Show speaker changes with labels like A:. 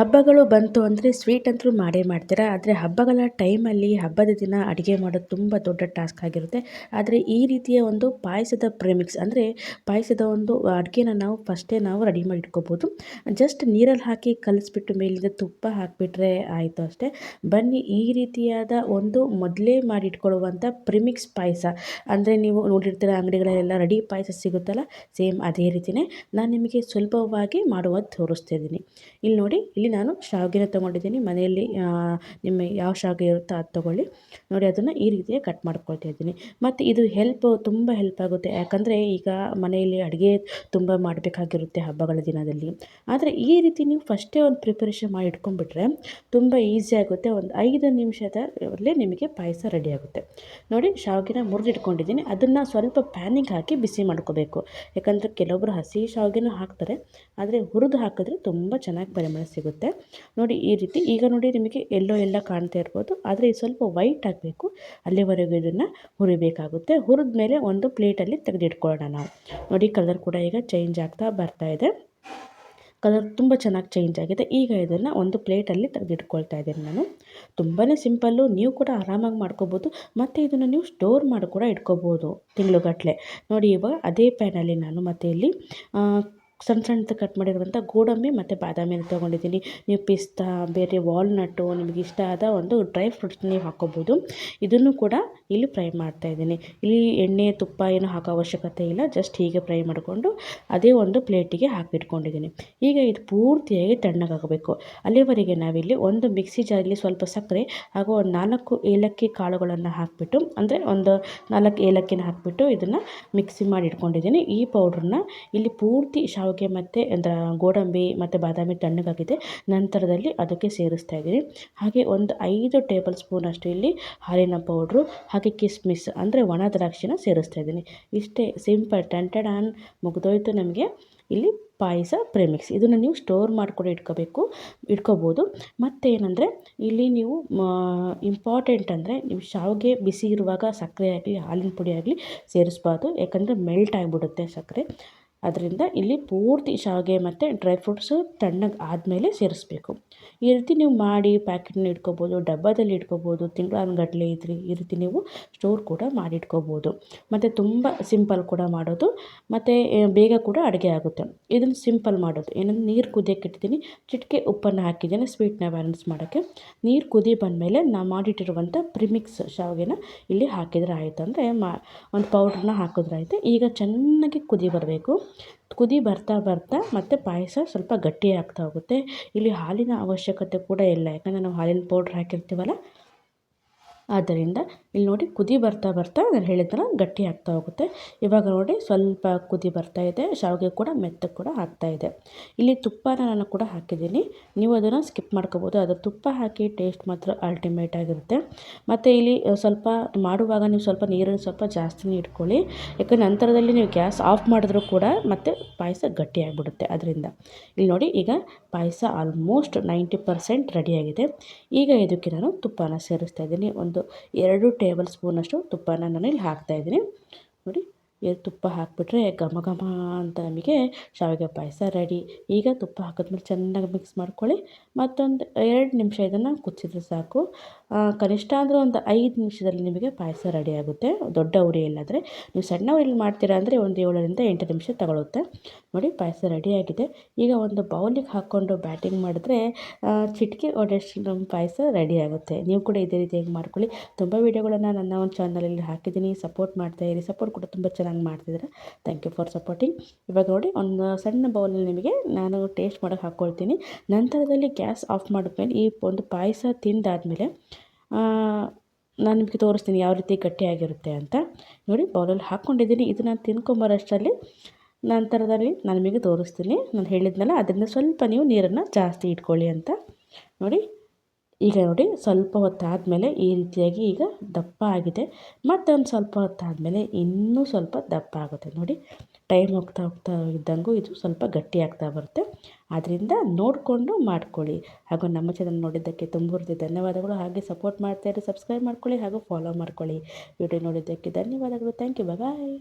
A: ಹಬ್ಬಗಳು ಬಂತು ಅಂದರೆ ಸ್ವೀಟ್ ಅಂತೂ ಮಾಡೇ ಮಾಡ್ತೀರಾ. ಆದರೆ ಹಬ್ಬಗಳ ಟೈಮಲ್ಲಿ ಹಬ್ಬದ ದಿನ ಅಡುಗೆ ಮಾಡೋದು ತುಂಬ ದೊಡ್ಡ ಟಾಸ್ಕ್ ಆಗಿರುತ್ತೆ. ಆದರೆ ಈ ರೀತಿಯ ಒಂದು ಪಾಯಸದ ಪ್ರೆಮಿಕ್ಸ್ ಅಂದರೆ ಪಾಯಸದ ಒಂದು ಅಡುಗೆನ ನಾವು ಫಸ್ಟೇ ನಾವು ರೆಡಿ ಮಾಡಿ ಇಟ್ಕೋಬೋದು ಜಸ್ಟ್ ನೀರಲ್ಲಿ ಹಾಕಿ ಕಲಿಸ್ಬಿಟ್ಟು ಮೇಲಿಂದ ತುಪ್ಪ ಹಾಕಿಬಿಟ್ರೆ ಆಯಿತು ಅಷ್ಟೇ. ಬನ್ನಿ ಈ ರೀತಿಯಾದ ಒಂದು ಮೊದಲೇ ಮಾಡಿ ಇಟ್ಕೊಳ್ಳುವಂಥ ಪ್ರಿಮಿಕ್ಸ್ ಪಾಯಸ. ಅಂದರೆ ನೀವು ನೋಡಿರ್ತೀರ ಅಂಗಡಿಗಳಲ್ಲೆಲ್ಲ ರೆಡಿ ಪಾಯಸ ಸಿಗುತ್ತಲ್ಲ? ಸೇಮ್ ಅದೇ ರೀತಿಯೇ ನಾನು ನಿಮಗೆ ಸುಲಭವಾಗಿ ಮಾಡುವುದು ತೋರಿಸ್ತಾ ಇದ್ದೀನಿ. ಇಲ್ಲಿ ನೋಡಿ, ಇಲ್ಲಿ ನಾನು ಶಾವಿಗೆನ ತೊಗೊಂಡಿದ್ದೀನಿ. ಮನೆಯಲ್ಲಿ ನಿಮ್ಮ ಯಾವ ಶಾವಿಗೆ ಇರುತ್ತೋ ಅದು ತೊಗೊಳ್ಳಿ. ನೋಡಿ, ಅದನ್ನು ಈ ರೀತಿಯಾಗಿ ಕಟ್ ಮಾಡ್ಕೊಳ್ತಾ ಇದ್ದೀನಿ. ಮತ್ತು ಇದು ಹೆಲ್ಪ್ ತುಂಬ ಹೆಲ್ಪ್ ಆಗುತ್ತೆ. ಯಾಕಂದರೆ ಈಗ ಮನೆಯಲ್ಲಿ ಅಡುಗೆ ತುಂಬ ಮಾಡಬೇಕಾಗಿರುತ್ತೆ ಹಬ್ಬಗಳ ದಿನದಲ್ಲಿ. ಆದರೆ ಈ ರೀತಿ ನೀವು ಫಸ್ಟೇ ಒಂದು ಪ್ರಿಪರೇಷನ್ ಮಾಡಿ ಇಟ್ಕೊಂಡ್ಬಿಟ್ರೆ ತುಂಬ ಈಸಿ ಆಗುತ್ತೆ. ಒಂದು ಐದು ನಿಮಿಷದಲ್ಲೇ ನಿಮಗೆ ಪಾಯಸ ರೆಡಿ ಆಗುತ್ತೆ. ನೋಡಿ, ಶಾವಿಗೆನ ಮುರಿದಿಟ್ಕೊಂಡಿದ್ದೀನಿ. ಅದನ್ನು ಸ್ವಲ್ಪ ಪ್ಯಾನಿಗೆ ಹಾಕಿ ಬಿಸಿ ಮಾಡ್ಕೋಬೇಕು. ಯಾಕಂದರೆ ಕೆಲವೊಬ್ಬರು ಹಸಿ ಶಾವಿಗೆನೂ ಹಾಕ್ತಾರೆ. ಆದರೆ ಹುರಿದು ಹಾಕಿದ್ರೆ ತುಂಬ ಚೆನ್ನಾಗಿ ಪರಿಮಳ ಸಿಗುತ್ತೆ. ಸಿಗುತ್ತೆ. ನೋಡಿ, ಈ ರೀತಿ ಈಗ ನೋಡಿ ನಿಮಗೆ ಎಲ್ಲೋ ಎಲ್ಲ ಕಾಣ್ತಾ ಇರ್ಬೋದು. ಆದರೆ ಸ್ವಲ್ಪ ವೈಟ್ ಆಗಬೇಕು. ಅಲ್ಲಿವರೆಗೂ ಇದನ್ನು ಹುರಿಬೇಕಾಗುತ್ತೆ. ಹುರಿದ ಮೇಲೆ ಒಂದು ಪ್ಲೇಟಲ್ಲಿ ತೆಗೆದಿಟ್ಕೊಳ್ಳೋಣ ನಾವು. ನೋಡಿ ಕಲರ್ ಕೂಡ ಈಗ ಚೇಂಜ್ ಆಗ್ತಾ ಬರ್ತಾ ಇದೆ. ಕಲರ್ ತುಂಬ ಚೆನ್ನಾಗಿ ಚೇಂಜ್ ಆಗಿದೆ. ಈಗ ಇದನ್ನು ಒಂದು ಪ್ಲೇಟಲ್ಲಿ ತೆಗೆದಿಟ್ಕೊಳ್ತಾ ಇದ್ದೀನಿ ನಾನು. ತುಂಬಾ ಸಿಂಪಲ್ಲು ನೀವು ಕೂಡ ಆರಾಮಾಗಿ ಮಾಡ್ಕೋಬೋದು. ಮತ್ತು ಇದನ್ನು ನೀವು ಸ್ಟೋರ್ ಮಾಡಿ ಕೂಡ ಇಟ್ಕೋಬೋದು ತಿಂಗಳುಗಟ್ಟಲೆ ನೋಡಿ, ಇವಾಗ ಅದೇ ಪ್ಯಾನಲ್ಲಿ ನಾನು ಮತ್ತೆ ಇಲ್ಲಿ ಸಣ್ಣ ಸಣ್ಣದು ಕಟ್ ಮಾಡಿರುವಂಥ ಗೋಡಂಬಿ ಮತ್ತು ಬಾದಾಮಿನ ತೊಗೊಂಡಿದ್ದೀನಿ. ನೀವು ಪಿಸ್ತಾ, ಬೇರೆ ವಾಲ್ನಟ್ಟು ನಿಮಗೆ ಇಷ್ಟ ಆದ ಒಂದು ಡ್ರೈ ಫ್ರೂಟ್ಸ್ ನೀವು ಹಾಕ್ಕೋಬೋದು ಇದನ್ನು ಕೂಡ ಇಲ್ಲಿ ಫ್ರೈ ಮಾಡ್ತಾಯಿದ್ದೀನಿ ಇಲ್ಲಿ ಎಣ್ಣೆ, ತುಪ್ಪ ಏನು ಹಾಕೋ ಅವಶ್ಯಕತೆ ಇಲ್ಲ. ಜಸ್ಟ್ ಹೀಗೆ ಫ್ರೈ ಮಾಡಿಕೊಂಡು ಅದೇ ಒಂದು ಪ್ಲೇಟಿಗೆ ಹಾಕಿಟ್ಕೊಂಡಿದ್ದೀನಿ ಈಗ ಇದು ಪೂರ್ತಿಯಾಗಿ ತಣ್ಣಗಾಗಬೇಕು. ಅಲ್ಲಿವರೆಗೆ ನಾವಿಲ್ಲಿ ಒಂದು ಮಿಕ್ಸಿ ಜಾರಲ್ಲಿ ಸ್ವಲ್ಪ ಸಕ್ಕರೆ ಹಾಗೂ ಒಂದು ನಾಲ್ಕು ಏಲಕ್ಕಿ ಕಾಳುಗಳನ್ನು ಹಾಕಿಬಿಟ್ಟು, ಅಂದರೆ ಒಂದು ನಾಲ್ಕು ಏಲಕ್ಕಿನ ಹಾಕಿಬಿಟ್ಟು ಇದನ್ನು ಮಿಕ್ಸಿ ಮಾಡಿ ಇಟ್ಕೊಂಡಿದ್ದೀನಿ. ಈ ಪೌಡ್ರನ್ನ ಇಲ್ಲಿ ಪೂರ್ತಿ ಶಾವ್ ಶಾವಿಗೆ ಮತ್ತು ಅಂದರೆ ಗೋಡಂಬಿ ಮತ್ತು ಬಾದಾಮಿ ತಣ್ಣಗಾಗಿದೆ. ನಂತರದಲ್ಲಿ ಅದಕ್ಕೆ ಸೇರಿಸ್ತಾ ಇದ್ದೀನಿ. ಹಾಗೆ ಒಂದು ಐದು ಟೇಬಲ್ ಸ್ಪೂನಷ್ಟು ಇಲ್ಲಿ ಹಾಲಿನ ಪೌಡ್ರು, ಹಾಗೆ ಕಿಸ್ಮಿಸ್ ಅಂದರೆ ಒಣ ದ್ರಾಕ್ಷಿನ ಸೇರಿಸ್ತಾ ಇದ್ದೀನಿ. ಇಷ್ಟೇ ಸಿಂಪಲ್ ಟೆಂಟೆಡ್ ಆನ್ ಮುಗಿದೋಯ್ತು ನಮಗೆ. ಇಲ್ಲಿ ಪಾಯಸ ಪ್ರೇಮಿಕ್ಸ್. ಇದನ್ನು ನೀವು ಸ್ಟೋರ್ ಮಾಡಿಕೊಂಡು ಇಟ್ಕೋಬೇಕು, ಇಟ್ಕೋಬೋದು. ಮತ್ತು ಏನಂದರೆ ಇಲ್ಲಿ ನೀವು ಇಂಪಾರ್ಟೆಂಟ್ ಅಂದರೆ ನೀವು ಶಾವಿಗೆ ಬಿಸಿ ಇರುವಾಗ ಸಕ್ಕರೆ ಆಗಲಿ, ಹಾಲಿನ ಪುಡಿ ಆಗಲಿ ಸೇರಿಸ್ಬಾರ್ದು. ಯಾಕಂದರೆ ಮೆಲ್ಟ್ ಆಗಿಬಿಡುತ್ತೆ ಸಕ್ಕರೆ. ಅದರಿಂದ ಇಲ್ಲಿ ಪೂರ್ತಿ ಶಾವಿಗೆ ಮತ್ತು ಡ್ರೈ ಫ್ರೂಟ್ಸು ತಣ್ಣಗೆ ಆದಮೇಲೆ ಸೇರಿಸ್ಬೇಕು. ಈ ರೀತಿ ನೀವು ಮಾಡಿ ಪ್ಯಾಕೆಟ್ನ ಇಟ್ಕೋಬೋದು, ಡಬ್ಬದಲ್ಲಿ ಇಟ್ಕೋಬೋದು ತಿಂಗಳಾನುಗಟ್ಲೆ ಇದ್ರಿ ಈ ರೀತಿ ನೀವು ಸ್ಟೋರ್ ಕೂಡ ಮಾಡಿಟ್ಕೋಬೋದು. ಮತ್ತು ತುಂಬ ಸಿಂಪಲ್ ಕೂಡ ಮಾಡೋದು. ಮತ್ತು ಬೇಗ ಕೂಡ ಅಡುಗೆ ಆಗುತ್ತೆ. ಇದನ್ನು ಸಿಂಪಲ್ ಮಾಡೋದು. ಏನಂದ್ರೆ ನೀರು ಕುದಿಯೋಕೆ ಇಟ್ಟಿದ್ದೀನಿ. ಚಿಟಿಕೆ ಉಪ್ಪನ್ನು ಹಾಕಿದ್ದೇನೆ ಸ್ವೀಟ್ನ ಬ್ಯಾಲೆನ್ಸ್ ಮಾಡೋಕ್ಕೆ. ನೀರು ಕುದಿ ಬಂದಮೇಲೆ ನಾ ಮಾಡಿಟ್ಟಿರುವಂಥ ಪ್ರಿಮಿಕ್ಸ್ ಶಾವಿಗೆನ ಇಲ್ಲಿ ಹಾಕಿದ್ರೆ ಆಯಿತು. ಅಂದರೆ ಮಾ ಒಂದು ಪೌಡ್ರನ್ನ ಹಾಕಿದ್ರೆ ಆಯಿತು. ಈಗ ಚೆನ್ನಾಗಿ ಕುದಿ ಬರಬೇಕು. ಕುದಿ ಬರ್ತಾ ಬರ್ತಾ ಮತ್ತು ಪಾಯಸ ಸ್ವಲ್ಪ ಗಟ್ಟಿ ಆಗ್ತಾ ಹೋಗುತ್ತೆ. ಇಲ್ಲಿ ಹಾಲಿನ ಅವಶ್ಯಕತೆ ಕೂಡ ಇಲ್ಲ. ಯಾಕಂದರೆ ನಾವು ಹಾಲಿನ ಪೌಡ್ರ್ ಹಾಕಿರ್ತೀವಲ್ಲ ಆದ್ದರಿಂದ ಇಲ್ಲಿ ನೋಡಿ ಕುದಿ ಬರ್ತಾ ಬರ್ತಾ ನಾನು ಹೇಳಿದ್ರೆ ಗಟ್ಟಿ ಆಗ್ತಾ ಹೋಗುತ್ತೆ. ಇವಾಗ ನೋಡಿ ಸ್ವಲ್ಪ ಕುದಿ ಬರ್ತಾ ಇದೆ. ಶಾವಿಗೆ ಕೂಡ ಮೆತ್ತಗೆ ಕೂಡ ಆಗ್ತಾ ಇದೆ. ಇಲ್ಲಿ ತುಪ್ಪನ ನಾನು ಕೂಡ ಹಾಕಿದ್ದೀನಿ. ನೀವು ಅದನ್ನು ಸ್ಕಿಪ್ ಮಾಡ್ಕೋಬೋದು. ಅದು ತುಪ್ಪ ಹಾಕಿ ಟೇಸ್ಟ್ ಮಾತ್ರ ಅಲ್ಟಿಮೇಟ್ ಆಗಿರುತ್ತೆ. ಮತ್ತು ಇಲ್ಲಿ ಸ್ವಲ್ಪ ಮಾಡುವಾಗ ನೀವು ಸ್ವಲ್ಪ ನೀರನ್ನು ಸ್ವಲ್ಪ ಜಾಸ್ತಿನೇ ಇಟ್ಕೊಳ್ಳಿ. ಯಾಕಂದ್ರೆ ನಂತರದಲ್ಲಿ ನೀವು ಗ್ಯಾಸ್ ಆಫ್ ಮಾಡಿದ್ರೂ ಕೂಡ ಮತ್ತು ಪಾಯಸ ಗಟ್ಟಿಯಾಗಿಬಿಡುತ್ತೆ ಅದರಿಂದ. ಇಲ್ಲಿ ನೋಡಿ ಈಗ ಪಾಯಸ ಆಲ್ಮೋಸ್ಟ್ ನೈಂಟಿ ಪರ್ಸೆಂಟ್ ರೆಡಿಯಾಗಿದೆ ಈಗ ಇದಕ್ಕೆ ನಾನು ತುಪ್ಪನ ಸೇರಿಸ್ತಾ ಇದ್ದೀನಿ. ಒಂದು ಎರಡು ಟೇಬಲ್ ಸ್ಪೂನಷ್ಟು ತುಪ್ಪನ ನಾನು ಇಲ್ಲಿ ಹಾಕ್ತಾಯಿದ್ದೀನಿ ನೋಡಿ ತುಪ್ಪ ಹಾಕಿಬಿಟ್ರೆ ಘಮ ಘಮ ಅಂತ ನಮಗೆ ಶಾವಿಗೆ ಪಾಯಸ ರೆಡಿ. ಈಗ ತುಪ್ಪ ಹಾಕಿದ್ಮೇಲೆ ಚೆನ್ನಾಗಿ ಮಿಕ್ಸ್ ಮಾಡ್ಕೊಳ್ಳಿ. ಮತ್ತೊಂದು ಎರಡು ನಿಮಿಷ ಇದನ್ನು ಕುದಿಸಿದ್ರೆ ಸಾಕು. ಕನಿಷ್ಠ ಅಂದರೂ ಒಂದು ಐದು ನಿಮಿಷದಲ್ಲಿ ನಿಮಗೆ ಪಾಯಸ ರೆಡಿ ಆಗುತ್ತೆ. ದೊಡ್ಡ ಉರಿಯಲ್ಲಾದರೆ ನೀವು ಸಣ್ಣ ಉರಿಯಲ್ಲಿ ಮಾಡ್ತೀರಾ ಅಂದರೆ ಒಂದು ಏಳರಿಂದ ಎಂಟು ನಿಮಿಷ ತಗೊಳುತ್ತೆ. ನೋಡಿ, ಪಾಯಸ ರೆಡಿಯಾಗಿದೆ ಈಗ ಒಂದು ಬೌಲಿಗೆ ಹಾಕ್ಕೊಂಡು ಬ್ಯಾಟಿಂಗ್ ಮಾಡಿದ್ರೆ ಚಿಟಿಕೆ ಹೊಡೆಯಷ್ಟು ನಮ್ಮ ಪಾಯಸ ರೆಡಿ ಆಗುತ್ತೆ. ನೀವು ಕೂಡ ಇದೇ ರೀತಿಯಾಗಿ ಮಾಡ್ಕೊಳ್ಳಿ. ತುಂಬ ವೀಡಿಯೋಗಳನ್ನು ನನ್ನ ಒಂದು ಚಾನಲಲ್ಲಿ ಹಾಕಿದ್ದೀನಿ. ಸಪೋರ್ಟ್ ಮಾಡ್ತಾಯಿರಿ ಸಪೋರ್ಟ್ ಕೂಡ ತುಂಬ ಚೆನ್ನಾಗಿ ಮಾಡ್ತಿದ್ದೀರ. ಥ್ಯಾಂಕ್ ಯು ಫಾರ್ ಸಪೋರ್ಟಿಂಗ್ ಇವಾಗ ನೋಡಿ, ಒಂದು ಸಣ್ಣ ಬೌಲಲ್ಲಿ ನಿಮಗೆ ನಾನು ಟೇಸ್ಟ್ ಮಾಡೋಕ್ಕೆ ಹಾಕ್ಕೊಳ್ತೀನಿ ನಂತರದಲ್ಲಿ ಗ್ಯಾಸ್ ಆಫ್ ಮಾಡಿದ್ಮೇಲೆ ಈ ಒಂದು ಪಾಯಸ ತಿಂದಾದಮೇಲೆ ನಾನು ನಿಮಗೆ ತೋರಿಸ್ತೀನಿ ಯಾವ ರೀತಿ ಗಟ್ಟಿಯಾಗಿರುತ್ತೆ ಅಂತ. ನೋಡಿ ಬೌಲಲ್ಲಿ ಹಾಕ್ಕೊಂಡಿದ್ದೀನಿ. ಇದನ್ನು ತಿನ್ಕೊಂಬರೋಷ್ಟರಲ್ಲಿ ನಂತರದಲ್ಲಿ ನಾನು ನಿಮಗೆ ತೋರಿಸ್ತೀನಿ. ನಾನು ಹೇಳಿದ್ನಲ್ಲ, ಅದರಿಂದ ಸ್ವಲ್ಪ ನೀವು ನೀರನ್ನು ಜಾಸ್ತಿ ಇಟ್ಕೊಳ್ಳಿ ಅಂತ. ನೋಡಿ, ಈಗ ನೋಡಿ, ಸ್ವಲ್ಪ ಹೊತ್ತಾದಮೇಲೆ ಈ ರೀತಿಯಾಗಿ ಈಗ ದಪ್ಪ ಆಗಿದೆ. ಮತ್ತೊಂದು ಸ್ವಲ್ಪ ಹೊತ್ತಾದಮೇಲೆ ಇನ್ನೂ ಸ್ವಲ್ಪ ದಪ್ಪ ಆಗುತ್ತೆ. ನೋಡಿ, ಟೈಮ್ ಹೋಗ್ತಾ ಹೋಗ್ತಾ ಇದ್ದಂಗೂ ಇದು ಸ್ವಲ್ಪ ಗಟ್ಟಿಯಾಗ್ತಾ ಬರುತ್ತೆ. ಆದ್ದರಿಂದ ನೋಡಿಕೊಂಡು ಮಾಡ್ಕೊಳ್ಳಿ. ಹಾಗೂ ನಮ್ಮ ಚಾನಲ್ ನೋಡಿದ್ದಕ್ಕೆ ತುಂಬ ಧನ್ಯವಾದಗಳು. ಹಾಗೆ ಸಪೋರ್ಟ್ ಮಾಡ್ತಾಯಿರಿ ಸಬ್ಸ್ಕ್ರೈಬ್ ಮಾಡ್ಕೊಳ್ಳಿ ಹಾಗೂ ಫಾಲೋ ಮಾಡ್ಕೊಳ್ಳಿ. ವಿಡಿಯೋ ನೋಡಿದ್ದಕ್ಕೆ ಧನ್ಯವಾದಗಳು. Thank you bye